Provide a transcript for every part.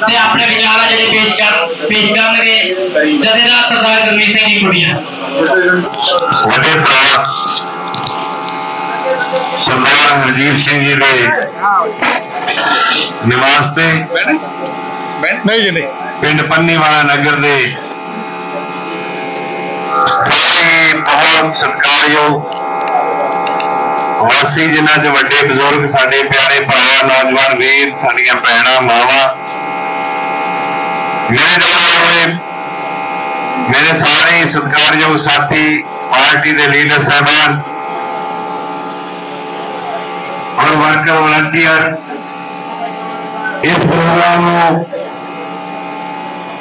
ਤੇ ਆਪਣੇ ਵਿਚਾਰ ਆ ਜਿਹੜੇ ਪੇਸ਼ ਕਰ ਪੇਸ਼ ਕਰਨਗੇ। ਜਥੇਦਾਰ ਸਰਦਾਰ ਗੁਰਮੀਤ ਸਿੰਘ ਜੀ ਕੁੜੀਆਂ। ਵੱਡੇ ਭਰਾ ਸਰਦਾਰ ਹਰਜੀਤ ਸਿੰਘ ਜੀ ਦੇ ਨਿਵਾਸ ਤੇ ਨਹੀਂ ਜੀ ਨਹੀਂ। ਪਿੰਡ ਪੰਨੀਵਾਲਾ ਨਗਰ ਦੇ ਸਾਰੇ ਬਹੁਤ ਸਤਿਕਾਰਯੋਗ ਵਾਸੀ ਜਿਨ੍ਹਾਂ 'ਚ ਵੱਡੇ ਬਜ਼ੁਰਗ ਸਾਡੇ ਪਿਆਰੇ ਭਰਾ ਨੌਜਵਾਨ ਵੀਰ ਸਾਡੀਆਂ ਭੈਣਾਂ ਮਾਵਾਂ ਮੇਰੇ ਨਾਲ ਹੋਏ ਮੇਰੇ ਸਾਰੇ ਹੀ ਸਤਿਕਾਰਯੋਗ ਸਾਥੀ ਪਾਰਟੀ ਦੇ ਲੀਡਰ ਸਾਹਿਬਾਨ ਔਰ ਵਰਕਰ ਵਲੰਟੀਅਰ ਇਸ ਪ੍ਰੋਗਰਾਮ ਨੂੰ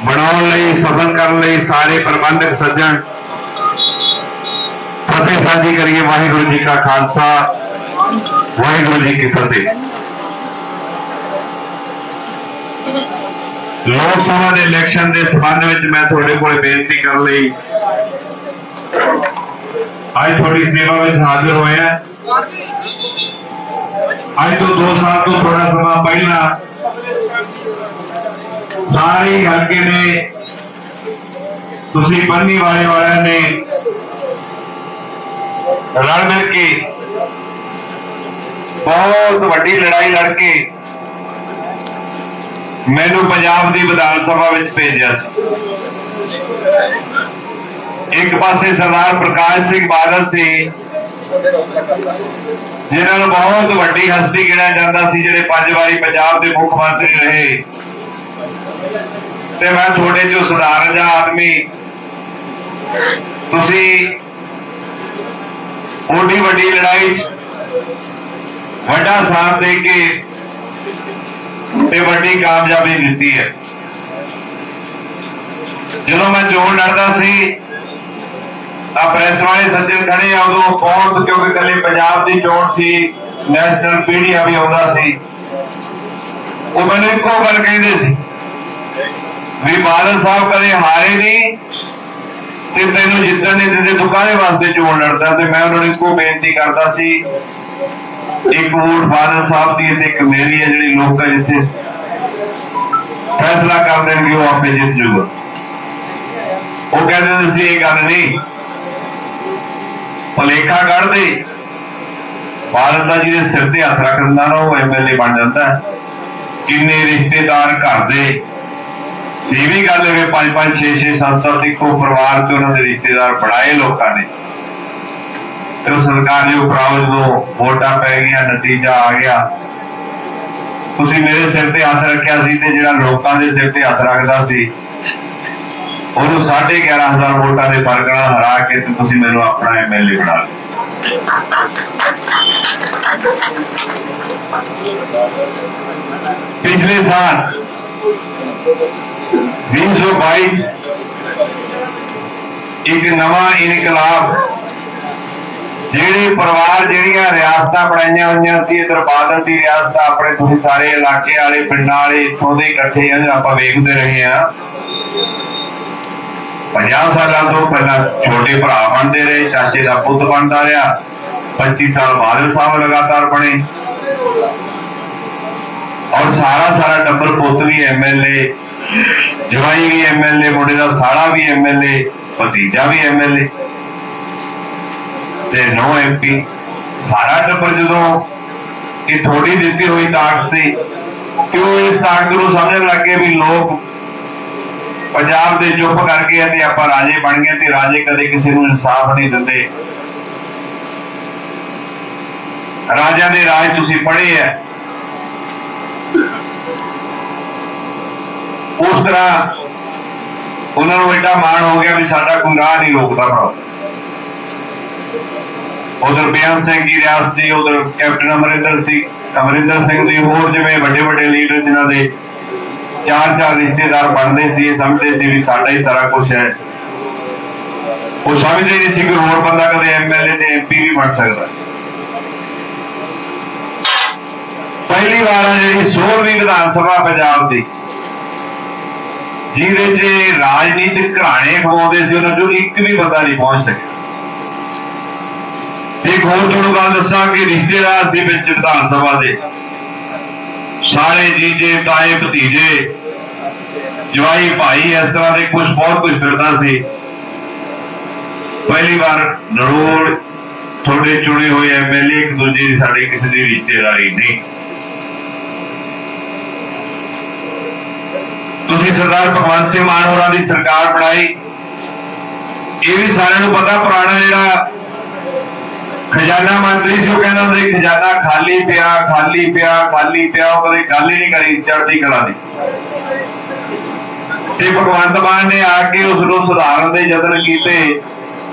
ਬਣਾਉਣ ਲਈ ਸਫਲ ਕਰਨ ਲਈ ਸਾਰੇ ਪ੍ਰਬੰਧਕ ਸੱਜਣ ਫਤਿਹ ਸਾਂਝੀ ਕਰੀਏ ਵਾਹਿਗੁਰੂ ਜੀ ਕਾ ਖਾਲਸਾ ਵਾਹਿਗੁਰੂ ਜੀ ਕੀ ਫਤਿਹ ਲੋਕ ਸਭਾ ਦੇ ਇਲੈਕਸ਼ਨ ਦੇ ਸੰਬੰਧ ਵਿੱਚ ਮੈਂ ਤੁਹਾਡੇ ਕੋਲ ਬੇਨਤੀ ਕਰਨ ਲਈ ਅੱਜ ਤੁਹਾਡੀ ਸੇਵਾ ਵਿੱਚ ਹਾਜ਼ਰ ਹੋਇਆ ਅੱਜ ਤੋਂ 2 ਸਾਲ ਤੋਂ ਥੋੜਾ ਸਮਾਂ ਪਹਿਲਾਂ ਸਾਰੇ ਹਲਕੇ ਨੇ ਤੁਸੀਂ ਬੰਨੀ ਵਾਲੇ ਵਾਲਿਆਂ ਨੇ ਰਲ ਮਿਲ ਕੇ ਬਹੁਤ ਵੱਡੀ ਲੜਾਈ ਲੜ ਕੇ ਮੈਨੂੰ ਪੰਜਾਬ ਦੀ ਵਿਧਾਨ ਸਭਾ ਵਿੱਚ ਭੇਜਿਆ ਸੀ। ਇੱਕ ਪਾਸੇ ਸਰਦਾਰ ਪ੍ਰਕਾਸ਼ ਸਿੰਘ ਬਾਦਲ ਸੀ, ਜਿਨ੍ਹਾਂ ਨੂੰ ਬਹੁਤ ਵੱਡੀ ਹਸਤੀ ਗਿਣਿਆ ਜਾਂਦਾ ਸੀ, ਜਿਹੜੇ ਪੰਜ ਵਾਰੀ ਪੰਜਾਬ ਦੇ ਮੁੱਖ ਮੰਤਰੀ ਰਹੇ। ਤੇ ਮੈਂ ਤੁਹਾਡੇ ਚੋਂ ਸਧਾਰਨ ਜਿਹਾ ਆਦਮੀ, ਤੁਸੀਂ ਓਡੀ ਵੱਡੀ ਲੜਾਈ ਵੱਡਾ ਸਾਥ ਦੇ ਕੇ ਤੇ ਵੱਡੀ ਕਾਮਯਾਬੀ ਦਿੱਤੀ ਹੈ। ਜਦੋਂ ਮੈਂ ਚੋਣ ਲੜਦਾ ਸੀ ਆ ਪ੍ਰੈਸ ਵਾਲੇ ਸੱਜਣ ਖੜੇ ਆ, ਉਦੋਂ ਬਹੁਤ ਕਿਉਂਕਿ ਕੱਲੇ ਪੰਜਾਬ ਦੀ ਚੋਣ ਸੀ ਨੈਸ਼ਨਲ ਮੀਡੀਆ ਵੀ ਆਉਂਦਾ ਸੀ। ਉਹ ਮੈਨੂੰ ਇੱਕੋ ਗੱਲ ਕਹਿੰਦੇ ਸੀ ਵੀ ਬਾਦਲ ਸਾਹਿਬ ਕਦੇ ਹਾਰੇ ਨਹੀਂ ਤੇ ਤੈਨੂੰ ਜਿੱਤਣ ਨਹੀਂ ਦਿੰਦੇ, ਤੂੰ ਕਾਹਦੇ ਵਾਸਤੇ ਚੋਣ ਲੜਦਾ? ਤੇ ਮੈਂ ਉਹਨਾਂ ਨੂੰ ਇੱਕੋ ਬੇਨਤੀ ਕਰਦਾ ਸੀ ਇੱਕ ਵੋਟ ਬਾਦਲ ਸਾਹਿਬ ਦੀ ਤੇ ਇੱਕ ਮੇਰੀ ਹੈ ਜਿਹੜੀ ਲੋਕ ਜਿੱਥੇ ਫੈਸਲਾ ਕਰ ਦੇਣਗੇ ਉਹ ਆਪੇ ਜਿੱਤ ਜੂਗਾ ਉਹ ਕਹਿੰਦੇ ਹੁੰਦੇ ਸੀ, ਇਹ ਗੱਲ ਨਹੀਂ। ਭਲੇਖਾ ਕੱਢਦੇ। ਬਾਦਲ ਦਾ ਜਿਹਦੇ ਸਿਰ ਤੇ ਹੱਥ ਰੱਖ ਦਿੰਦਾ ਨਾ, ਉਹ ਐਮਐਲਏ ਬਣ ਜਾਂਦਾ। ਕਿੰਨੇ ਰਿਸ਼ਤੇਦਾਰ ਘਰ ਦੇ। ਸੀ ਵੀ ਗੱਲ ਹੋਵੇ 5 5 6 6 7 7 ਇੱਕੋ ਪਰਿਵਾਰ ਤੇ ਉਹਨਾਂ ਦੇ ਰਿਸ਼ਤੇਦਾਰ ਬਣਾਏ ਲੋਕਾਂ ਨੇ। ਤੇ ਉਹ ਸਰਕਾਰ ਦੇ ਉਪਰਾਵ ਜਦੋਂ ਵੋਟਾਂ ਪੈ ਗਈਆਂ, ਨਤੀਜਾ ਆ ਗਿਆ। ਤੁਸੀਂ ਮੇਰੇ ਸਿਰ ਤੇ ਹੱਥ ਰੱਖਿਆ ਸੀ ਤੇ ਜਿਹੜਾ ਲੋਕਾਂ ਦੇ ਸਿਰ ਤੇ ਹੱਥ ਰੱਖਦਾ ਸੀ, ਉਹਨੂੰ 11500 ਵੋਟਾਂ ਦੇ ਫ਼ਰਕ ਨਾਲ ਹਰਾ ਕੇ ਤੇ ਤੁਸੀਂ ਮੈਨੂੰ ਆਪਣਾ ਐਮਐਲਏ ਬਣਾ ਲਿਆ ਪਿਛਲੇ ਸਾਲ 2022 ਇੱਕ ਨਵਾਂ ਇਨਕਲਾਬ ਜਿਹੜੇ ਪਰਿਵਾਰ ਜਿਹੜੀਆਂ ਰਿਆਸਤਾਂ ਬਣਾਈਆਂ ਹੋਈਆਂ ਸੀ, ਇਧਰ ਬਾਦਲ ਦੀ ਰਿਆਸਤ ਆਪਣੇ ਤੁਸੀਂ ਸਾਰੇ ਇਲਾਕੇ ਵਾਲੇ, ਪਿੰਡਾਂ ਵਾਲੇ, ਇੱਥੋਂ ਦੇ ਇਕੱਠੇ ਆ ਆਪਾਂ ਵੇਖਦੇ ਰਹੇ ਆ 50 ਸਾਲਾਂ ਤੋਂ ਪਹਿਲਾਂ ਛੋਟੇ ਭਰਾ ਬਣਦੇ ਰਹੇ, ਚਾਚੇ ਦਾ ਪੁੱਤ ਬਣਦਾ ਰਿਹਾ। 25 ਸਾਲ ਬਾਦਲ ਸਾਹਿਬ ਲਗਾਤਾਰ ਬਣੇ। ਔਰ ਸਾਰਾ ਸਾਰਾ ਟੱਬਰ ਪੁੱਤ ਵੀ ਐਮਐਲਏ ਜਵਾਈ ਵੀ ਐਮਐਲਏ ਮੁੰਡੇ ਦਾ ਸਾਲਾ ਵੀ ਐਮਐਲਏ ਭਤੀਜਾ ਵੀ ਐਮਐਲਏ ਤੇ ਨੋ ਐਮਪੀ ਸਾਰਾ ਟੱਬਰ ਜਦੋਂ ਇਹ ਥੋੜੀ ਦਿੱਤੀ ਹੋਈ ਤਾਕਤ ਸੀ ਕਿ ਉਹ ਇਸ ਤਾਕਤ ਨੂੰ ਸਮਝਣ ਲੱਗੇ ਵੀ ਲੋਕ ਪੰਜਾਬ ਦੇ ਚੁੱਪ ਕਰਕੇ ਗਏ ਤੇ ਆਪਾਂ ਰਾਜੇ ਬਣ ਗਏ ਤੇ ਰਾਜੇ ਕਦੇ ਕਿਸੇ ਨੂੰ ਇਨਸਾਫ ਨਹੀਂ ਦਿੰਦੇ। ਰਾਜਾ ਦੇ ਰਾਜ ਤੁਸੀਂ ਪੜ੍ਹੇ ਆ। ਉਸ ਤਰ੍ਹਾਂ ਉਹਨਾਂ ਨੂੰ ਐਡਾ ਮਾਣ ਹੋ ਗਿਆ ਵੀ ਸਾਡਾ ਕੋਈ ਰਾਹ ਨਹੀਂ ਰੋਕਦਾ। ਭਰਾ ਉਧਰ ਬਿਆਨ ਸਿੰਘ ਜੀ ਰਿਆਸ ਸੀ, ਉਧਰ ਕੈਪਟਨ ਅਮਰਿੰਦਰ ਸਿੰਘ ਅਮਰਿੰਦਰ ਸਿੰਘ ਦੀ ਹੋਰ ਜਿਵੇਂ ਵੱਡੇ ਵੱਡੇ ਲੀਡਰ ਜਿਨ੍ਹਾਂ ਦੇ ਚਾਰ ਚਾਰ ਰਿਸ਼ਤੇਦਾਰ ਬਣਦੇ ਸੀ ਸਮਝਦੇ ਸੀ ਵੀ ਸਾਡਾ ਹੀ ਸਾਰਾ ਕੁਝ ਹੈ। ਉਹ ਸਮਝਦੇ ਨਹੀਂ ਸੀ ਕਿ ਹੋਰ ਬੰਦਾ ਕਦੇ ਐਮਐਲਏ ਤੇ ਐਮਪੀ ਵੀ ਬਣ ਸਕਦਾ। ਪਹਿਲੀ ਵਾਰ ਜਿਹੜੀ 16ਵੀਂ ਵਿਧਾਨ ਸਭਾ ਪੰਜਾਬ ਦੀ, ਜਿਹਦੇ 'ਚ ਰਾਜਨੀਤਿਕ ਘਰਾਣੇ ਖਵਾਉਂਦੇ ਸੀ, ਉਹਨਾਂ ਚੋਂ ਇੱਕ ਵੀ ਬੰਦਾ ਨਹੀਂ ਪਹੁੰਚ ਸਕਿਆ। ਇੱਕ ਹੋਰ ਤੁਹਾਨੂੰ ਗੱਲ ਦੱਸਾਂ ਕਿ ਰਿਸ਼ਤੇਦਾਰ ਦੇ ਵਿੱਚ ਵਿਧਾਨ ਸਭਾ ਦੇ ਸਾਰੇ ਜੀਜੇ, ਤਾਏ, ਭਤੀਜੇ, ਜਵਾਈ, ਭਾਈ ਇਸ ਤਰ੍ਹਾਂ ਦੇ ਕੁਝ ਬਹੁਤ ਕੁਝ ਫਿਰਦਾ ਸੀ। ਪਹਿਲੀ ਵਾਰ ਨਰੋੜ ਤੁਹਾਡੇ ਚੁਣੇ ਹੋਏ ਐਮਐਲਏ ਇੱਕ ਦੂਜੇ ਦੀ ਸਾਡੇ ਕਿਸੇ ਦੀ ਰਿਸ਼ਤੇਦਾਰੀ ਨਹੀਂ। ਤੁਸੀਂ ਸਰਦਾਰ ਭਗਵੰਤ ਸਿੰਘ ਮਾਨ ਹੋਰਾਂ ਦੀ ਸਰਕਾਰ ਬਣਾਈ। ਇਹ ਵੀ ਸਾਰਿਆਂ ਨੂੰ ਪਤਾ ਪੁਰਾਣਾ ਜਿਹੜਾ ਖਜ਼ਾਨਾ ਮੰਤਰੀ ਸੀ, ਉਹ ਕਹਿੰਦਾ ਹੁੰਦਾ ਸੀ ਖਜ਼ਾਨਾ ਖਾਲੀ ਪਿਆ ਖਾਲੀ ਪਿਆ ਖਾਲੀ ਪਿਆ, ਉਹ ਕਦੇ ਗੱਲ ਹੀ ਨਹੀਂ ਕਰੀ, ਚੜ੍ਹਦੀ ਕਲਾ ਦੀ। ਤੇ ਭਗਵੰਤ ਮਾਨ ਨੇ ਆ ਕੇ ਉਸ ਨੂੰ ਸੁਧਾਰਨ ਦੇ ਯਤਨ ਕੀਤੇ।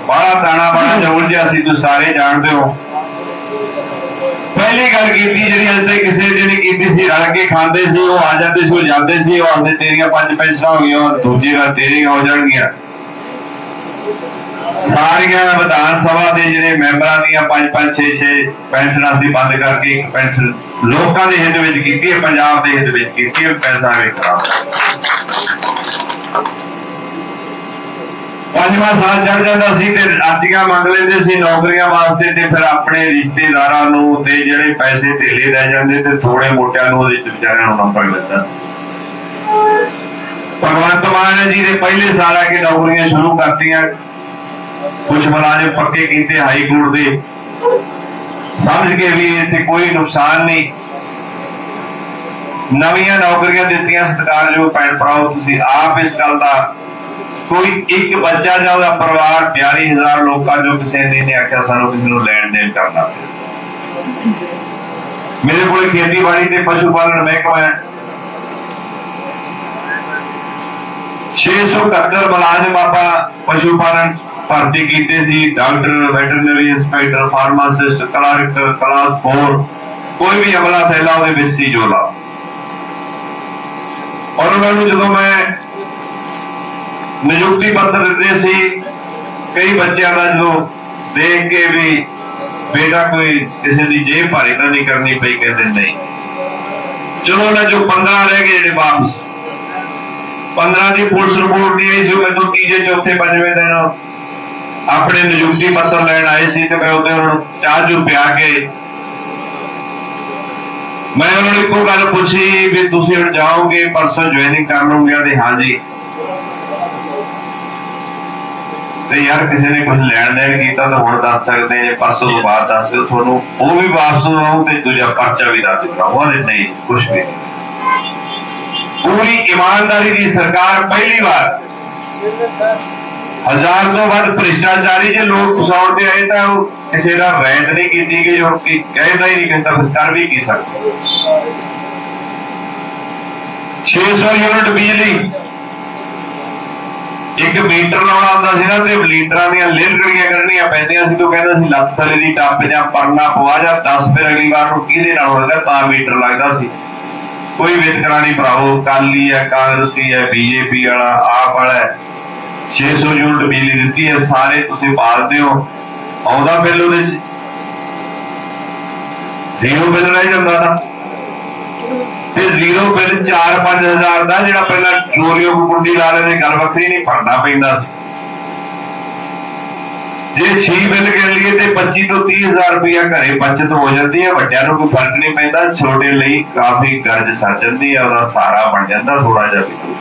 ਬੜਾ ਦਾਣਾ ਬੜਾ ਜ਼ੋਰ ਜਿਹਾ ਸੀ, ਤੁਸੀਂ ਸਾਰੇ ਜਾਣਦੇ ਹੋ। ਪਹਿਲੀ ਗੱਲ ਕੀਤੀ ਜਿਹੜੀ ਅੱਜ ਤੱਕ ਕਿਸੇ ਨੇ ਨਹੀਂ ਕੀਤੀ ਸੀ, ਰਲ ਕੇ ਖਾਂਦੇ ਸੀ, ਉਹ ਆ ਜਾਂਦੇ ਸੀ, ਉਹ ਜਾਂਦੇ ਸੀ, ਉਹ ਆਉਂਦੇ ਤੇਰੀਆਂ ਪੰਜ ਪੈਨਸ਼ਨਾਂ ਹੋ ਗਈਆਂ, ਦੂਜੀ ਗੱਲ ਤੇਰੀਆਂ ਹੋ ਜਾਣਗੀਆਂ। ਸਾਰੀਆਂ ਵਿਧਾਨ ਸਭਾ ਦੇ ਜਿਹੜੇ ਮੈਂਬਰਾਂ ਦੀਆਂ 5 5 6 6 ਪੈਨਸ਼ਨਾਂ ਅਸੀਂ ਬੰਦ ਕਰਕੇ ਇੱਕ ਪੈਨਸ਼ਨ ਲੋਕਾਂ ਦੇ ਹਿੱਤ ਵਿੱਚ ਕੀਤੀ ਹੈ, ਪੰਜਾਬ ਦੇ ਹਿੱਤ ਵਿੱਚ ਕੀਤੀ ਹੈ, ਪੈਸਾ ਵੇਖਾ ਪੰਜਵਾਂ ਸਾਲ ਚੜ ਜਾਂਦਾ ਸੀ ਤੇ ਆਰਟੀਆਂ ਮੰਗ ਲੈਂਦੇ ਸੀ ਨੌਕਰੀਆਂ ਵਾਸਤੇ ਤੇ ਫਿਰ ਆਪਣੇ ਰਿਸ਼ਤੇਦਾਰਾਂ ਨੂੰ ਤੇ ਜਿਹੜੇ ਪੈਸੇ ਢੇਲੇ ਲੈ ਜਾਂਦੇ ਤੇ ਥੋੜੇ ਮੋਟਿਆਂ ਨੂੰ ਉਹਦੇ ਚ ਵਿਚਾਰਿਆਂ ਨੂੰ ਨੰਬਰ ਮਿਲਦਾ ਸੀ। ਭਗਵੰਤ ਮਾਨ ਜੀ ਦੇ ਪਹਿਲੇ ਸਾਲ ਆ ਕੇ ਨੌਕਰੀਆਂ ਸ਼ੁਰੂ ਕਰਤੀਆਂ। ਕੁਝ ਮੁਲਾਜ਼ਮ ਪੱਕੇ ਕੀਤੇ ਹਾਈ ਕੋਰਟ ਦੇ। ਸਮਝ ਕੇ ਵੀ ਇੱਥੇ ਕੋਈ ਨੁਕਸਾਨ ਨਹੀਂ। ਨਵੀਆਂ ਨੌਕਰੀਆਂ ਦਿੱਤੀਆਂ ਸਰਕਾਰ ਜੋ ਭੈਣ ਭਰਾਓ, ਤੁਸੀਂ ਆਪ ਇਸ ਗੱਲ ਦਾ ਕੋਈ ਇੱਕ ਬੱਚਾ ਜਾਂ ਉਹਦਾ ਪਰਿਵਾਰ 42000 ਲੋਕਾਂ ਜੋ ਕਿਸੇ ਨੇ ਨਹੀਂ ਆਖਿਆ, ਸਾਨੂੰ ਕਿਸੇ ਨੂੰ ਲੈਣ ਦੇਣ ਕਰਨਾ ਪਿਆ। ਮੇਰੇ ਕੋਲ ਖੇਤੀਬਾੜੀ ਤੇ ਪਸ਼ੂ ਪਾਲਣ ਮਹਿਕਮਾ ਹੈ। 671 ਮੁਲਾਜ਼ਮ ਆਪਾਂ ਪਸ਼ੂ ਪਾਲਣ ਭਰਤੀ ਕੀਤੇ ਸੀ, doctor veterinary inspector pharmacist clerk class 4 ਕੋਈ ਵੀ ਅਮਲਾ ਫੈਲਾ ਉਹਦੇ ਵਿੱਚ ਸੀ ਜੋਲਾ। ਔਰ ਉਹਨਾਂ ਨੂੰ ਜਦੋਂ ਮੈਂ ਨਿਯੁਕਤੀ ਪੱਤਰ ਦਿੱਤੇ ਸੀ, ਕਈ ਬੱਚਿਆਂ ਦਾ ਜਦੋਂ ਦੇਖ ਕੇ ਵੀ ਬੇਟਾ ਕੋਈ ਕਿਸੇ ਦੀ ਜੇਬ ਭਾਰੀ ਤਾਂ ਨਹੀਂ ਕਰਨੀ ਪਈ, ਕਹਿੰਦੇ ਨਹੀਂ। ਚਲੋ ਉਹਨਾਂ ਜੋ 15 ਰਹਿ ਗਏ ਜਿਹੜੇ ਵਾਪਸ। 15 ਦੀ ਪੁਲਿਸ ਰਿਪੋਰਟ ਨਹੀਂ ਆਈ ਸੀ ਮੈਨੂੰ ਤੀਜੇ, ਚੌਥੇ, ਪੰਜਵੇਂ ਦਿਨ ਆਪਣੇ ਨਿਯੁਕਤੀ ਪੱਤਰ ਲੈਣ ਆਏ ਸੀ ਤੇ ਮੈਂ ਉਹਦੇ ਉਹਨਾਂ ਚਾਹ ਜੂ ਪਿਆ ਕੇ ਮੈਂ ਉਹਨਾਂ ਨੂੰ ਇੱਕੋ ਗੱਲ ਪੁੱਛੀ ਵੀ ਤੁਸੀਂ ਹੁਣ ਜਾਓਗੇ, ਪਰਸੋਂ ਜੁਆਇਨਿੰਗ ਕਰ ਲਓਗੇ ਤੇ ਹਾਂਜੀ। ਤੇ ਯਾਰ ਕਿਸੇ ਨੇ ਕੁਝ ਲੈਣ ਦੇਣ ਕੀਤਾ ਤਾਂ ਹੁਣ ਦੱਸ ਸਕਦੇ ਜੇ ਪਰਸੋਂ ਤੋਂ ਬਾਅਦ ਦੱਸ ਦਿਓ ਤੁਹਾਨੂੰ। ਉਹ ਵੀ ਵਾਪਸ ਆਉਂ ਤੇ ਦੂਜਾ ਪਰਚਾ ਵੀ ਦੱਸ ਦਿੱਤਾ ਉਹ ਕਹਿੰਦੇ ਨਹੀਂ ਕੁਝ ਵੀ ਪੂਰੀ ਇਮਾਨਦਾਰੀ ਦੀ ਸਰਕਾਰ ਪਹਿਲੀ ਵਾਰ ਹਜ਼ਾਰ ਤੋਂ ਵੱਧ ਭ੍ਰਿਸ਼ਟਾਚਾਰੀ ਜੇ ਲੋਕ ਫਸਾਉਣ ਤੇ ਆਏ ਤਾਂ ਕਿਸੇ ਦਾ ਵੈਦ ਨਹੀਂ ਕੀਤੀ ਗਈ ਜੋ ਕਿ ਕਹਿੰਦਾ ਹੀ ਨਹੀਂ ਕਿ ਤਾਂ ਫਿਰ ਕਰ ਵੀ ਕੀ ਸਕਦਾ। 600 ਯੂਨਿਟ ਬਿਜਲੀ। ਇੱਕ ਮੀਟਰ ਲਾਉਣਾ ਹੁੰਦਾ ਸੀ ਨਾ ਤੇ ਲੀਟਰਾਂ ਦੀਆਂ ਲੇਲਕੜੀਆਂ ਕਰਨੀਆਂ ਪੈਂਦੀਆਂ ਸੀ, ਤੋਂ ਕਹਿੰਦਾ ਸੀ ਲੱਤ ਥਲੇ ਦੀ ਟੱਪ ਜਾਂ ਪਰਨਾ ਪਵਾ ਜਾਂ 10 ਫਿਰ ਅਗਲੀ ਵਾਰ ਨੂੰ ਕਿਹਦੇ ਨਾਲ ਹੋਵੇਗਾ ਤਾਂ ਮੀਟਰ ਲੱਗਦਾ ਸੀ। ਕੋਈ ਵਿਤਕਰਾ ਨਹੀਂ ਭਰਾਓ ਕਾਲੀ ਹੈ, ਕਾਂਗਰਸੀ ਹੈ, ਬੀਜੇਪੀ ਵਾਲਾ, ਆਪ ਵਾਲਾ 600 ਯੂਨਿਟ ਬਿਜਲੀ ਦਿੱਤੀ ਹੈ, ਸਾਰੇ ਤੁਸੀਂ ਪਾਲਦੇ ਹੋ। ਆਉਂਦਾ ਬਿੱਲ ਉਹਦੇ ਚ? ਜ਼ੀਰੋ ਬਿੱਲ ਰਹਿ ਜਾਂਦਾ ਨਾ। ਤੇ ਜ਼ੀਰੋ ਬਿੱਲ 4-5000 ਦਾ ਜਿਹੜਾ ਪਹਿਲਾਂ ਚੋਰੀਓ ਕੋ ਕੁੰਡੀ ਲਾ ਲੈਣੇ ਗੱਲ ਵੱਖਰੀ ਨਹੀਂ, ਭਰਨਾ ਪੈਂਦਾ ਸੀ। ਜੇ 6 ਬਿੱਲ ਕਰ ਲਈਏ ਤੇ 25 ਤੋਂ 30000 ਰੁਪਇਆ ਘਰੇ ਬਚਤ ਹੋ ਜਾਂਦੀ ਹੈ, ਵੱਡਿਆਂ ਨੂੰ ਕੋਈ ਫ਼ਰਕ ਨਹੀਂ ਪੈਂਦਾ, ਛੋਟੇ ਲਈ ਕਾਫੀ ਗਰਜ ਸਰ ਜਾਂਦੀ ਹੈ, ਉਹਦਾ ਸਹਾਰਾ ਬਣ ਜਾਂਦਾ ਥੋੜਾ ਜਿਹਾ ਵੀ।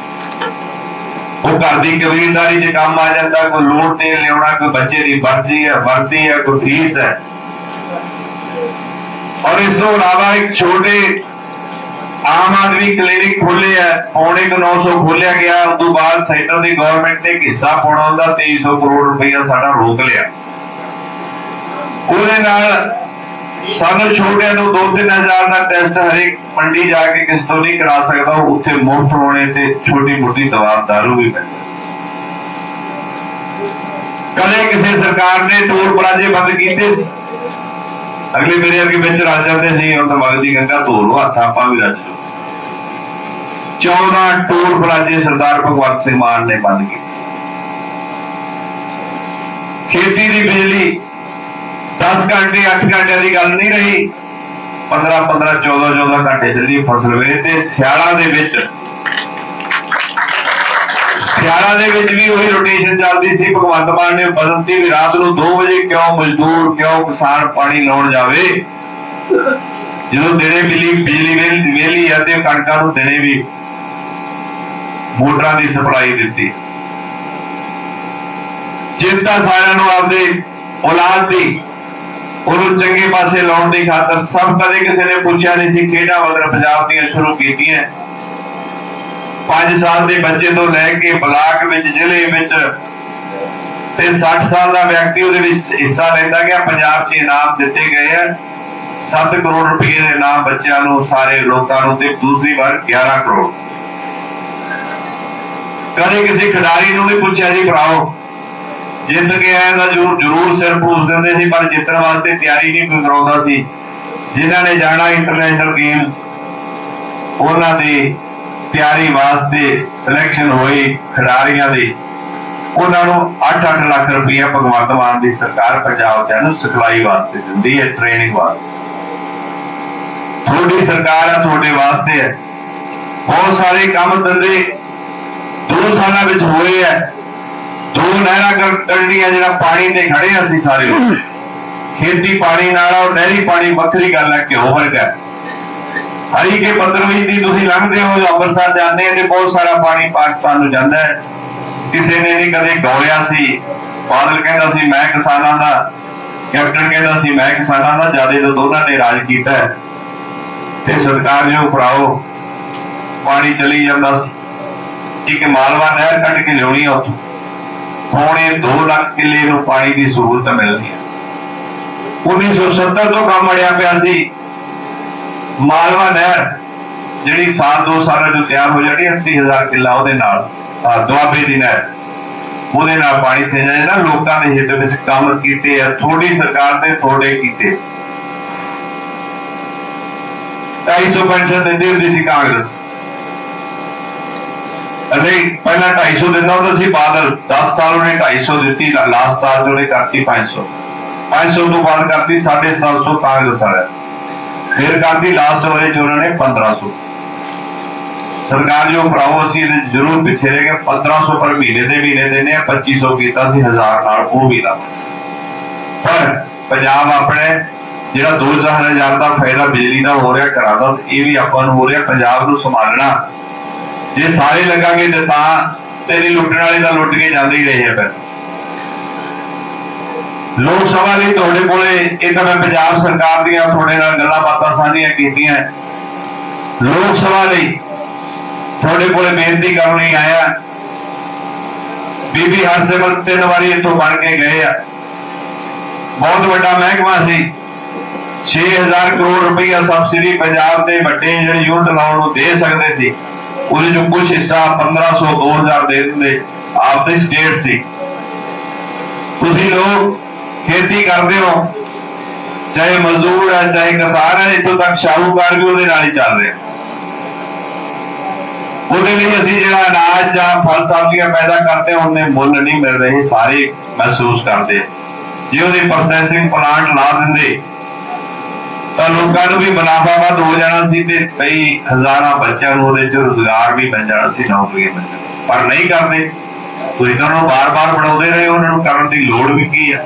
ਉਹ ਘਰ ਦੀ ਕਬੀਲਦਾਰੀ 'ਚ ਕੰਮ ਆ ਜਾਂਦਾ, ਕੋਈ ਲੋੜ ਤੇ ਲਿਆਉਣਾ, ਕੋਈ ਬੱਚੇ ਦੀ ਵਰਜੀ ਹੈ, ਵਰਦੀ ਹੈ, ਕੋਈ ਫੀਸ ਹੈ। ਔਰ ਇਸ ਤੋਂ ਇਲਾਵਾ ਇੱਕ ਛੋਟੇ ਆਮ ਆਦਮੀ ਕਲੀਨਿਕ ਖੋਲੇ ਆ, ਪੌਣੇ ਕੁ 900 ਖੋਲਿਆ ਗਿਆ, ਉਸ ਤੋਂ ਬਾਅਦ ਸੈਂਟਰ ਦੀ ਗਵਰਨਮੈਂਟ ਨੇ ਇੱਕ ਹਿੱਸਾ ਪਾਉਣਾ ਹੁੰਦਾ 2300 ਕਰੋੜ ਰੁਪਇਆ ਸਾਡਾ ਰੋਕ ਲਿਆ। ਉਹਦੇ ਨਾਲ ਸਾਨੂੰ ਛੋਟਿਆਂ ਨੂੰ 2-3000 ਦਾ ਟੈਸਟ ਹਰੇਕ ਮੰਡੀ ਜਾ ਕੇ ਕਿਸ ਤੋਂ ਨਹੀਂ ਕਰਾ ਸਕਦਾ ਉੱਥੇ ਮੁਫਤ ਹੋਣੇ ਤੇ ਛੋਟੀ ਮੋਟੀ ਦਵਾ ਦਾਰੂ ਵੀ ਮਿਲਦੀ ਕਦੇ ਕਿਸੇ ਸਰਕਾਰ ਨੇ ਟੋਲ ਪਲਾਜ਼ੇ ਬੰਦ ਕੀਤੇ ਸੀ? ਅਗਲੇ ਮੇਰੇ ਅੱਗੇ ਵਿੱਚ ਰਲ ਜਾਂਦੇ ਸੀ, ਹੁਣ ਤਾਂ ਵਗਦੀ ਗੰਗਾ ਧੋ ਲੋ ਹੱਥ ਆਪਾਂ ਵੀ ਰੱਜ ਲਓ। 14 ਟੋਲ ਪਲਾਜ਼ੇ ਸਰਦਾਰ ਭਗਵੰਤ ਸਿੰਘ ਮਾਨ ਨੇ ਬੰਦ ਕੀਤੇ। ਖੇਤੀ ਦੀ ਬਿਜਲੀ 10 ਘੰਟੇ 8 ਘੰਟਿਆਂ ਦੀ ਗੱਲ ਨਹੀਂ ਰਹੀ। 15 15 14 14 ਘੰਟੇ ਚੱਲੀ ਫਸਲ ਵੇਲੇ ਤੇ ਸਿਆਲਾਂ ਦੇ ਵਿੱਚ। ਸਿਆਲਾਂ ਦੇ ਵਿੱਚ ਵੀ ਉਹੀ ਰੋਟੇਸ਼ਨ ਚੱਲਦੀ ਸੀ। ਭਗਵੰਤ ਮਾਨ ਨੇ ਬਦਲਤੀ ਵੀ ਰਾਤ ਨੂੰ 2 ਵਜੇ ਕਿਉਂ ਮਜ਼ਦੂਰ, ਕਿਉਂ ਕਿਸਾਨ ਪਾਣੀ ਲਾਉਣ ਜਾਵੇ? ਜਦੋਂ ਦਿਨੇ ਬਿਜਲੀ ਬਿਜਲੀ ਵੇਲ- ਵੇਲੀ ਆ ਤੇ ਕਣਕਾਂ ਨੂੰ ਦਿਨੇ ਵੀ ਮੋਟਰਾਂ ਦੀ ਸਪਲਾਈ ਦਿੱਤੀ। ਚਿੰਤਾ ਸਾਰਿਆਂ ਨੂੰ ਆਪਦੇ ਔਲਾਦ ਦੀ। ਉਹਨੂੰ ਚੰਗੇ ਪਾਸੇ ਲਾਉਣ ਦੀ ਖਾਤਰ ਸਭ ਕਦੇ ਕਿਸੇ ਨੇ ਪੁੱਛਿਆ ਨਹੀਂ ਸੀ ਖੇਡਾਂ ਵਗੈਰਾ ਪੰਜਾਬ ਦੀਆਂ ਸ਼ੁਰੂ ਕੀਤੀਆਂ। 5 ਸਾਲ ਦੇ ਬੱਚੇ ਤੋਂ ਲੈ ਕੇ ਬਲਾਕ ਵਿੱਚ, ਜ਼ਿਲ੍ਹੇ ਵਿੱਚ ਤੇ 60 ਸਾਲ ਦਾ ਵਿਅਕਤੀ ਉਹਦੇ ਵਿੱਚ ਹਿੱਸਾ ਲੈਂਦਾ ਗਿਆ। ਪੰਜਾਬ 'ਚ ਇਨਾਮ ਦਿੱਤੇ ਗਏ ਆ। 7 ਕਰੋੜ ਰੁਪਏ ਦੇ ਇਨਾਮ ਬੱਚਿਆਂ ਨੂੰ ਸਾਰੇ ਲੋਕਾਂ ਨੂੰ ਤੇ ਦੂਸਰੀ ਵਾਰ 11 ਕਰੋੜ। ਕਦੇ ਕਿਸੇ ਖਿਡਾਰੀ ਨੂੰ ਵੀ ਪੁੱਛਿਆ ਜੀ ਭਰਾਓ ਜਿੱਤ ਕੇ ਆਇਆ ਤਾਂ ਜ਼ਰੂਰ ਜ਼ਰੂਰ ਸਿਰ ਪੂਜ ਦਿੰਦੇ ਸੀ, ਪਰ ਜਿੱਤਣ ਵਾਸਤੇ ਤਿਆਰੀ ਨਹੀਂ ਕੋਈ ਕਰਾਉਂਦਾ ਸੀ। ਜਿਨ੍ਹਾਂ ਨੇ ਜਾਣਾ ਇੰਟਰਨੈਸ਼ਨਲ ਗੇਮ ਉਹਨਾਂ ਦੀ ਤਿਆਰੀ ਵਾਸਤੇ ਸਿਲੈਕਸ਼ਨ ਹੋਈ ਖਿਡਾਰੀਆਂ ਦੀ। ਉਹਨਾਂ ਨੂੰ 8-8 ਲੱਖ ਰੁਪਏ ਭਗਵੰਤ ਮਾਨ ਦੀ ਸਰਕਾਰ ਪੰਜਾਬ ਦੇ ਨੂੰ ਸਿਖਲਾਈ ਵਾਸਤੇ ਦਿੰਦੀ ਹੈ ਟ੍ਰੇਨਿੰਗ ਵਾਸਤੇ। ਤੁਹਾਡੀ ਸਰਕਾਰ ਹੈ ਤੁਹਾਡੇ ਵਾਸਤੇ ਹੈ। ਬਹੁਤ ਸਾਰੇ ਕੰਮ ਧੰਦੇ ਦੋ ਸਾਲਾਂ ਵਿੱਚ ਹੋਏ ਹੈ। ਦੋ ਨਹਿਰਾਂ ਕੱਢੀਆਂ ਜਿਹੜਾ ਪਾਣੀ ਤੇ ਖੜੇ ਅਸੀਂ ਸਾਰੇ। ਖੇਤੀ ਪਾਣੀ ਨਾਲ ਔਰ ਨਹਿਰੀ ਪਾਣੀ ਵੱਖਰੀ ਗੱਲ ਹੈ ਕਿ ਵਰਗਾ ਹੈ। ਹਰੀ ਕੇ ਪੱਤਰ ਦੀ ਤੁਸੀਂ ਲੰਘਦੇ ਹੋ ਅੰਮ੍ਰਿਤਸਰ ਜਾਂਦੇ ਹੋ ਤੇ ਬਹੁਤ ਸਾਰਾ ਪਾਣੀ ਪਾਕਿਸਤਾਨ ਨੂੰ ਜਾਂਦਾ ਹੈ। ਕਿਸੇ ਨੇ ਨਹੀਂ ਕਦੇ ਗੌਲਿਆ ਸੀ। ਬਾਦਲ ਕਹਿੰਦਾ ਸੀ, ਮੈਂ ਕਿਸਾਨਾਂ ਦਾ। ਕੈਪਟਨ ਕਹਿੰਦਾ ਸੀ, ਮੈਂ ਕਿਸਾਨਾਂ ਦਾ। ਜ਼ਿਆਦਾ ਤੋਂ ਦੋਨਾਂ ਨੇ ਰਾਜ ਕੀਤਾ ਤੇ ਸਰਕਾਰ ਜੋ ਭਰਾਓ ਪਾਣੀ ਚਲੀ ਜਾਂਦਾ ਸੀ। ਇੱਕ ਮਾਲਵਾ ਨਹਿਰ ਕੱਢ ਕੇ ਲਿਆਉਣੀ ਆ ਉੱਥੋਂ। ਹੁਣ 2 ਲੱਖ ਕਿੱਲੇ ਨੂੰ ਪਾਣੀ ਦੀ ਸਹੂਲਤ ਮਿਲਦੀ ਹੈ। 1970 ਤੋਂ ਕੰਮ ਅੜਿਆ ਪਿਆ ਸੀ। ਮਾਲਵਾ ਨਹਿਰ, ਜਿਹੜੀ ਸਾਲ ਦੋ ਸਾਲਾਂ ਚ ਤਿਆਰ ਹੋ ਜਾਣੀ 80000 ਕਿੱਲਾ ਉਹਦੇ ਨਾਲ ਦੁਆਬੇ ਦੀ ਨਹਿਰ। ਉਹਦੇ ਨਾਲ ਪਾਣੀ ਸੇ ਨਾ ਲੋਕਾਂ ਦੇ ਹਿੱਤ ਵਿੱਚ ਕੰਮ ਕੀਤੇ ਆ ਥੋੜੀ ਸਰਕਾਰ ਨੇ ਥੋੜੇ ਕੀਤੇ। 250 ਪੈਨਸ਼ਨ ਦਿੰਦੀ ਹੁੰਦੀ ਸੀ ਕਾਂਗਰਸ। ਅਤੇ ਪਹਿਲਾਂ 250 ਦਿੰਦਾ ਹੁੰਦਾ ਸੀ, ਬਾਦਲ 10 ਸਾਲ ਉਹਨੇ 250 ਦਿੱਤੀ ਲਾਸਟ ਸਾਲ ਉਹਨੇ ਕਰਤੀ 500 500 ਤੋਂ ਬਾਅਦ ਕਰਤੀ 750 ਕਾਂਗਰਸ ਵਾਲਿਆਂ ਫਿਰ ਕਰਤੀ ਲਾਸਟ ਵਾਲੇ ਚ ਉਹਨਾਂ ਨੇ 1500 ਸਰਕਾਰ ਜੋ ਭਰਾਓ ਅਸੀਂ ਇਹਦੇ ਜ਼ਰੂਰ ਪਿੱਛੇ ਰਹਿ ਗਏ। 1500 ਪਰ ਮਹੀਨੇ ਦੇ ਮਹੀਨੇ ਦਿੰਦੇ ਆ 2500 ਕੀਤਾ ਸੀ 1000 ਨਾਲ ਉਹ ਵੀ ਲਾ ਪਰ ਪੰਜਾਬ ਆਪਣੇ, ਜਿਹੜਾ 2000 ਦਾ ਫਾਇਦਾ ਬਿਜਲੀ ਦਾ ਹੋ ਰਿਹਾ, ਘਰਾਂ ਦਾ, ਇਹ ਵੀ ਆਪਾਂ ਨੂੰ ਹੋ ਰਿਹਾ, ਪੰਜਾਬ ਨੂੰ ਸੰਭਾਲਣਾ। ਜੇ ਸਾਰੇ ਲੱਗਾਂਗੇ ਤੇ ਤਾਂ ਤੇਰੀ ਲੁੱਟਣ ਵਾਲੇ ਤਾਂ ਲੁੱਟ ਕੇ ਜਾਂਦੇ ਹੀ ਰਹੇ ਆ ਫਿਰ। ਲੋਕ ਸਭਾ ਲਈ ਤੁਹਾਡੇ ਕੋਲੇ, ਇਹ ਤਾਂ ਮੈਂ ਪੰਜਾਬ ਸਰਕਾਰ ਦੀਆਂ ਤੁਹਾਡੇ ਨਾਲ ਗੱਲਾਂ ਬਾਤਾਂ ਸਾਂਝੀਆਂ ਕੀਤੀਆਂ। ਲੋਕ ਸਭਾ ਲਈ ਤੁਹਾਡੇ ਕੋਲੇ ਬੇਨਤੀ ਕਰਨ ਲਈ ਆਇਆ। ਬੀਬੀ ਹਰਸਿਮਰਤ ਤਿੰਨ ਵਾਰੀ ਇੱਥੋਂ ਬਣ ਕੇ ਗਏ ਆ। ਬਹੁਤ ਵੱਡਾ ਮਹਿਕਮਾ ਸੀ। 6000 ਕਰੋੜ ਰੁਪਈਆ ਸਬਸਿਡੀ ਪੰਜਾਬ ਦੇ ਵੱਡੇ ਜਿਹੜੇ ਯੂਨਿਟ ਲਾਉਣ ਨੂੰ ਦੇ ਸਕਦੇ ਸੀ। ਉਹਦੇ ਚੋਂ ਕੁਝ ਹਿੱਸਾ 1500 2000 ਦੇ ਦਿੰਦੇ। ਆਪਦੇ ਸਟੇਟ ਸੀ। ਤੁਸੀਂ ਲੋਕ ਖੇਤੀ ਕਰਦੇ ਹੋ, ਚਾਹੇ ਮਜ਼ਦੂਰ ਹੈ, ਚਾਹੇ ਕਿਸਾਨ ਹੈ, ਇੱਥੋਂ ਤੱਕ ਸ਼ਾਹੂਕਾਰ ਵੀ ਉਹਦੇ ਨਾਲ ਹੀ ਚੱਲ ਰਿਹਾ। ਉਹਦੇ ਲਈ ਅਸੀਂ ਜਿਹੜਾ ਅਨਾਜ ਜਾਂ ਫਲ ਸਬਜ਼ੀਆਂ ਪੈਦਾ ਕਰਦੇ ਹਾਂ, ਉਹਨੇ ਮੁੱਲ ਨਹੀਂ ਮਿਲ ਰਹੇ, ਸਾਰੇ ਮਹਿਸੂਸ ਕਰਦੇ। ਜੇ ਉਹਦੇ ਪ੍ਰੋਸੈਸਿੰਗ ਪਲਾਂਟ ਲਾ ਦਿੰਦੇ ਤਾਂ ਲੋਕਾਂ ਨੂੰ ਵੀ ਮੁਨਾਫਾ ਵੱਧ ਹੋ ਜਾਣਾ ਸੀ ਤੇ ਕਈ ਹਜ਼ਾਰਾਂ ਬੱਚਿਆਂ ਨੂੰ ਉਹਦੇ ਚ ਰੋਜ਼ਗਾਰ ਵੀ ਮਿਲ ਜਾਣਾ ਸੀ ਨੌਕਰੀ ਮਿਲ ਜਾਣੀ। ਪਰ ਨਹੀਂ ਕਰਦੇ। ਤੁਸੀਂ ਤਾਂ ਉਹਨਾਂ ਨੂੰ ਬਾਰ-ਬਾਰ ਬਣਾਉਂਦੇ ਰਹੇ, ਉਹਨਾਂ ਨੂੰ ਕਰਨ ਦੀ ਲੋੜ ਵੀ ਕੀ ਆ?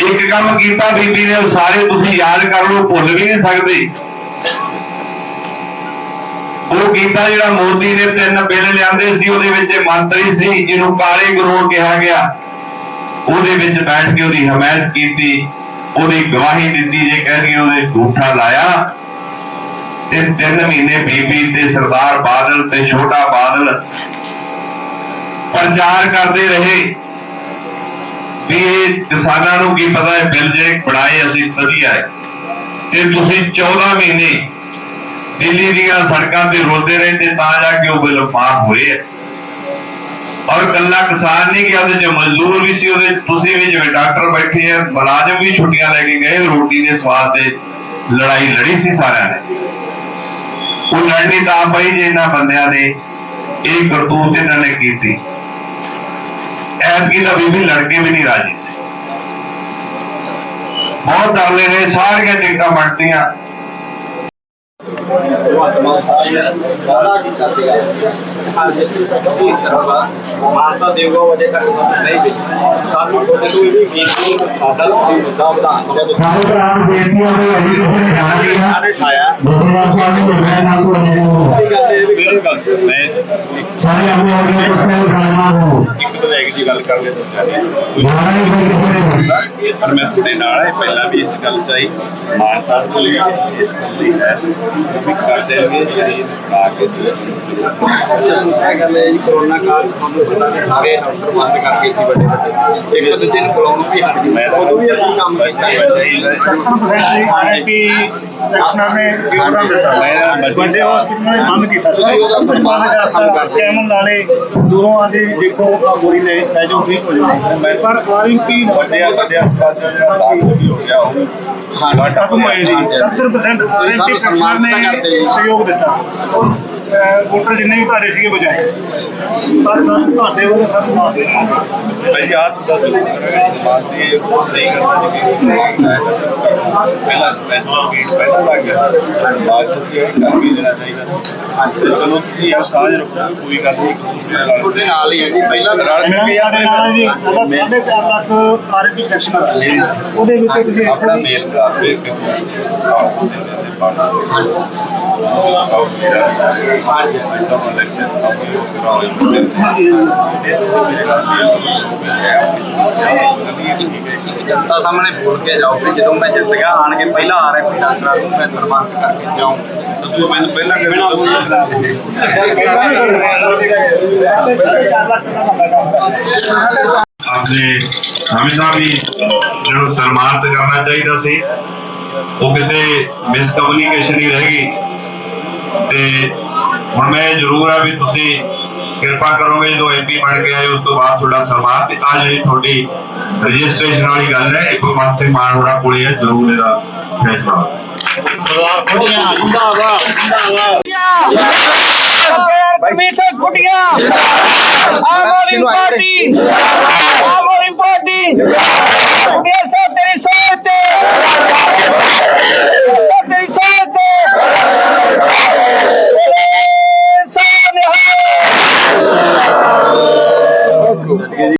ਇੱਕ ਕੰਮ ਕੀਤਾ ਬੀਬੀ ਨੇ, ਉਹ ਸਾਰੇ ਤੁਸੀਂ ਯਾਦ ਕਰ ਲਓ, ਭੁੱਲ ਵੀ ਨਹੀਂ ਸਕਦੇ। ਉਹ ਕੀਤਾ ਜਿਹੜਾ ਮੋਦੀ ਨੇ ਤਿੰਨ ਬਿੱਲ ਲਿਆਂਦੇ ਸੀ, ਉਹਦੇ ਵਿੱਚ ਮੰਤਰੀ ਸੀ, ਜਿਹਨੂੰ ਕਾਲੇ ਗਰੋੜ ਕਿਹਾ ਗਿਆ। ਉਹਦੇ ਵਿੱਚ ਬੈਠ ਕੇ ਉਹਦੀ ਹਮਾਇਤ ਕੀਤੀ, ਉਹਦੀ ਗਵਾਹੀ ਦਿੱਤੀ, ਜੇ ਕਹਿ ਲਈਏ ਉਹਦੇ ਝੂਠਾ ਲਾਇਆ। ਤੇ ਤਿੰਨ ਮਹੀਨੇ ਬੀਬੀ ਤੇ ਸਰਦਾਰ ਬਾਦਲ ਤੇ ਛੋਟਾ ਬਾਦਲ ਪ੍ਰਚਾਰ ਕਰਦੇ ਰਹੇ। ਵੀ ਇਹ ਕਿਸਾਨਾਂ ਨੂੰ ਕੀ ਪਤਾ ਹੈ ਬਿੱਲ ਜੇ ਬਣਾਏ, ਅਸੀਂ ਵਧੀਆ ਹੈ। ਤੇ ਤੁਸੀਂ 14 ਮਹੀਨੇ ਦਿੱਲੀ ਦੀਆਂ ਸੜਕਾਂ ਤੇ ਰੋਦੇ ਰਹੇ ਤੇ ਤਾਂ ਜਾ ਕੇ ਉਹ ਬਿੱਲ ਪਾਸ ਹੋਏ ਹੈ। ਔਰ ਕੱਲਾ ਕਿਸਾਨ ਨਹੀਂ ਕਿ ਉਹਦੇ ਚ ਮਜ਼ਦੂਰ ਵੀ ਸੀ ਉਹਦੇ, ਤੁਸੀਂ ਵੀ ਜਿਵੇਂ ਡਾਕਟਰ ਬੈਠੇ ਆ, ਮੁਲਾਜ਼ਮ ਵੀ ਛੁੱਟੀਆਂ ਲੈ ਕੇ ਗਏ, ਰੋਟੀ ਦੇ ਸਵਾਦ ਤੇ ਲੜਾਈ ਲੜੀ ਸੀ ਸਾਰਿਆਂ ਨੇ। ਉਹ ਲੜਨੀ ਤਾਂ ਪਈ ਜੇ ਇਹਨਾਂ ਬੰਦਿਆਂ ਨੇ, ਇਹ ਕਰਤੂਤ ਇਹਨਾਂ ਨੇ ਕੀਤੀ। ਐਤਕੀ ਤਾਂ ਬੀਬੀ ਲੜਕੇ ਵੀ ਨਹੀਂ ਰਾਜੀ ਸੀ। ਬਹੁਤ ਡਰਦੇ ਨੇ, ਸਾਰੀਆਂ ਟਿਕਟਾਂ ਬਣਦੀਆਂ ਵਰਤਮਾਨ ਸਾਹਿਬ ਨੇ ਵਾਅਦਾ ਕੀਤਾ ਸੀਗਾ ਹਰ ਜਿਸ ਦੀ ਤਰ੍ਹਾਂ ਮਾਨਤਾ ਦੇਊਗਾ ਵਜੇ ਤੱਕ ਸਾਨੂੰ ਨਹੀਂ ਵੇਚਣਾ ਸਾਨੂੰ ਤੁਹਾਡੇ ਤੋਂ ਇਹ ਵੀ ਬੇਨਤੀ ਸਾਡਾ ਕੋਈ ਮੁੱਦਾ ਵਿਧਾਨ ਸਭਾ ਵਿੱਚ ਸਾਡੇ ਭਰਾ ਨੂੰ ਬੇਨਤੀ ਹੈ ਵੀ ਅਜੀ ਕਿਸੇ ਨੇ ਜਾਣਾ ਨਹੀਂ ਹੈ ਸਾਰੇ ਠਾਇਆ ਦੂਸਰੀ ਮੇਰਾ ਸਵਾਮੀ ਮੈਂ ਨਾ ਕੋ ਮੇਰੀ ਗੱਲ ਸੁਣ, ਮੈਂ ਸਾਰੇ ਆਪਣੇ ਆਪਣੇ ਪੁੱਤਰ ਖਾਣਾ ਹੋ ਇੱਕ ਵਿਧਾਇਕ ਦੀ ਗੱਲ ਕਰਕੇ ਦੱਸਿਆ ਕੋਈ ਮਾਰਾ ਹੀ ਕੋਈ ਕਿਸੇ ਪਰ ਮੈਂ ਤੁਹਾਡੇ ਨਾਲ ਹੈ ਪਹਿਲਾਂ ਵੀ ਇਸ ਗੱਲ ਚਾਹੀ ਮਾਨ ਸਾਹਿਬ ਨੂੰ ਵੀ ਇਸ ਗੱਲ ਦੀ ਹੈ ਉਹ ਵੀ ਕਰਦੇ ਹੋਏ ਜਿਹੜੀ ਆ ਕੇ ਇਹ ਗੱਲ ਹੈ ਜੀ ਕਰੋਨਾ ਕਾਲ ਤੁਹਾਨੂੰ ਪਤਾ ਹੈ ਸਾਰੇ ਡਾਕਟਰ ਬੰਦ ਕਰਕੇ ਸੀ ਵੱਡੇ ਵੱਡੇ ਇੱਕ ਦੂਜੇ ਨੂੰ ਬੁਲਾਉਣ ਵੀ ਹਟ ਗਏ ਮੈਂ ਉਦੋਂ ਵੀ ਅਸੀਂ ਕੰਮ ਕੀਤਾ। ਆਰਪੀ ਸੈਕਸ਼ਨਾਂ ਨੇ ਯੋਗਦਾਨ ਦਿੱਤਾ। ਵੱਡੇ ਹਸਪਤਾਲਾਂ ਨੇ ਬੰਦ ਕੀਤਾ ਸੀ। ਬੰਦ ਕਰਤਾ। ਕੈਮਨ ਲਾਲੇ ਦੂਰੋਂ ਆਦੇ ਦੇਖੋ ਆ ਗੋਲੀ ਲੈ ਲੈ ਜਾਓ ਠੀਕ ਹੋ ਜਾਓ ਪਰ ਆਰਪੀ ਵੱਡੇ ਵੱਡੇ ਹਸਪਤਾਲ ਦਾ ਜਿਹੜਾ ਦਾਖਲ ਵੀ ਹੋ ਗਿਆ ਉਹ ਹਾਂ ਖਤਮ ਹੋਏ ਜੀ 70% ਆਰਪੀ ਸੈਕਸ਼ਨਾਂ ਨੇ ਸਹਿਯੋਗ ਦਿੱਤਾ। ਔਰ ਵੋਟਰ ਜਿੰਨੇ ਵੀ ਤੁਹਾਡੇ ਸੀਗੇ ਬਜਾਏ ਪਰ ਸਾਨੂੰ ਤੁਹਾਡੇ ਵੱਲੋਂ ਸਭ ਮਾਫ ਦੇ ਭਾਈ ਆਪ ਦਾ ਜ਼ਰੂਰ ਕਰਾਂਗੇ ਸਮਾਜ ਦੀ ਉਹ ਸਹੀ ਕਰਨਾ ਜੀ ਪਹਿਲਾਂ ਪਹਿਲਾਂ ਵੀਡ ਪਹਿਲਾਂ ਲੱਗ ਗਿਆ ਬਾਅਦ ਚ ਕੀ ਕਰ ਵੀ ਦੇਣਾ ਚਾਹੀਦਾ ਹਾਂਜੀ ਚਲੋ ਤੁਸੀਂ ਇਹ ਸਾਂਝ ਰੱਖੋ ਕੋਈ ਗੱਲ ਨਹੀਂ ਤੁਹਾਡੇ ਨਾਲ ਹੀ ਹੈ ਜੀ ਪਹਿਲਾਂ ਰਲ ਮਿਲ ਕੇ ਸਾਡੇ ਨਾਲ ਜੀ ਸਾਡਾ ਸਾਢੇ ਚਾਰ ਲੱਖ ਆਰਪੀ ਸੈਕਸ਼ਨ ਆ ਉਹਦੇ ਵਿੱਚ ਤੁਸੀਂ ਆਪਣਾ ਮੇਲ ਕਰ ਕੇ ਆਪ ਦੇ ਦੇ ਪਾਣਾ ਹਾਂਜੀ ਜਨਤਾ ਸਾਹਮਣੇ ਬੋਲ ਕੇ ਜਾਓ ਕਿ ਜਦੋਂ ਮੈਂ ਜਿੱਤ ਗਿਆ, ਆਣ ਕੇ ਪਹਿਲਾਂ ਆ ਰਿਹਾ ਕੋਈ ਡਾਕਟਰਾਂ ਨੂੰ, ਮੈਂ ਸਨਮਾਨਿਤ ਕਰਕੇ ਜਾਉਂ ਤੁਸੀਂ ਮੈਨੂੰ ਪਹਿਲਾਂ ਆਪਣੇ ਸਮਝਦਾ ਵੀ ਜਿਹਨੂੰ ਸਨਮਾਨਿਤ ਕਰਨਾ ਚਾਹੀਦਾ ਸੀ, ਉਹ ਕਿਤੇ ਮਿਸਕਮਿਊਨੀਕੇਸ਼ਨ ਹੀ ਰਹਿ ਗਈ। ਤੇ ਹੁਣ ਮੈਂ ਜ਼ਰੂਰ ਆ ਵੀ ਤੁਸੀਂ ਕਿਰਪਾ ਕਰੋਗੇ, ਜਦੋਂ ਐਮਪੀ ਬਣ ਕੇ ਆਏ, ਉਸ ਤੋਂ ਬਾਅਦ ਤੁਹਾਡਾ ਸਨਮਾਨ ਤੇ ਆ ਜਿਹੜੀ ਤੁਹਾਡੀ ਰਜਿਸਟ੍ਰੇਸ਼ਨ ਵਾਲੀ ਗੱਲ ਹੈ ਇਹ ਭਗਵੰਤ ਸਿੰਘ ਮਾਨ ਹੋਣਾ ਕੋਲੇ ਹੈ ਜ਼ਰੂਰ ਇਹਦਾ ਫੈਸਲਾ ਕਮਿਸ਼ਨ ਕੁਟਿਆ ਆਮ ਆਦਮੀ ਪਾਰਟੀ ਆਮ ਆਦਮੀ ਪਾਰਟੀ ਕੁਟਿਆ ਸਾ ਤੇਰੀ ਸੋਚ ਤੇ ਤੇਰੀ ਸੋਚ ਤੇ